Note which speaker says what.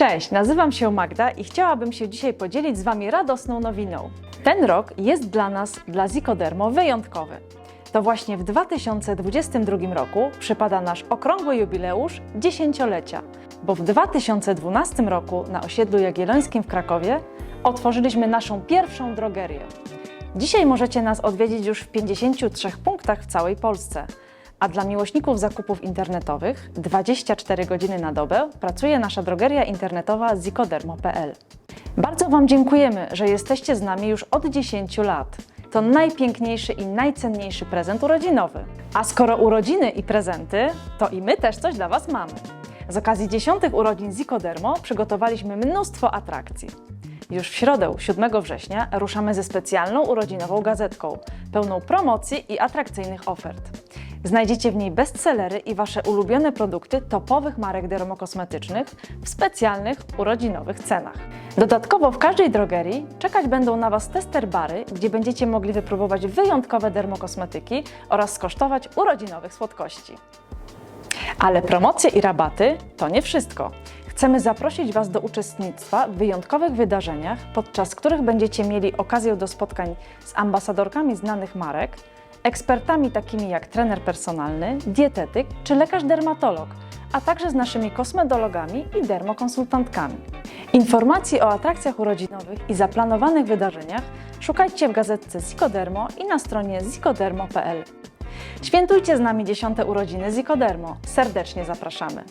Speaker 1: Cześć, nazywam się Magda i chciałabym się dzisiaj podzielić z Wami radosną nowiną. Ten rok jest dla nas, dla Zikodermo, wyjątkowy. To właśnie w 2022 roku przypada nasz okrągły jubileusz dziesięciolecia, bo w 2012 roku na osiedlu Jagiellońskim w Krakowie otworzyliśmy naszą pierwszą drogerię. Dzisiaj możecie nas odwiedzić już w 53 punktach w całej Polsce. A dla miłośników zakupów internetowych 24 godziny na dobę pracuje nasza drogeria internetowa zikodermo.pl. Bardzo Wam dziękujemy, że jesteście z nami już od 10 lat. To najpiękniejszy i najcenniejszy prezent urodzinowy. A skoro urodziny i prezenty, to i my też coś dla Was mamy. Z okazji dziesiątych urodzin Zikodermo przygotowaliśmy mnóstwo atrakcji. Już w środę, 7 września, ruszamy ze specjalną urodzinową gazetką, pełną promocji i atrakcyjnych ofert. Znajdziecie w niej bestsellery i Wasze ulubione produkty topowych marek dermokosmetycznych w specjalnych urodzinowych cenach. Dodatkowo w każdej drogerii czekać będą na Was tester bary, gdzie będziecie mogli wypróbować wyjątkowe dermokosmetyki oraz skosztować urodzinowych słodkości. Ale promocje i rabaty to nie wszystko. Chcemy zaprosić Was do uczestnictwa w wyjątkowych wydarzeniach, podczas których będziecie mieli okazję do spotkań z ambasadorkami znanych marek, ekspertami takimi jak trener personalny, dietetyk czy lekarz dermatolog, a także z naszymi kosmetologami i dermokonsultantkami. Informacji o atrakcjach urodzinowych i zaplanowanych wydarzeniach szukajcie w gazetce Zikodermo i na stronie zikodermo.pl. Świętujcie z nami dziesiąte urodziny Zikodermo. Serdecznie zapraszamy.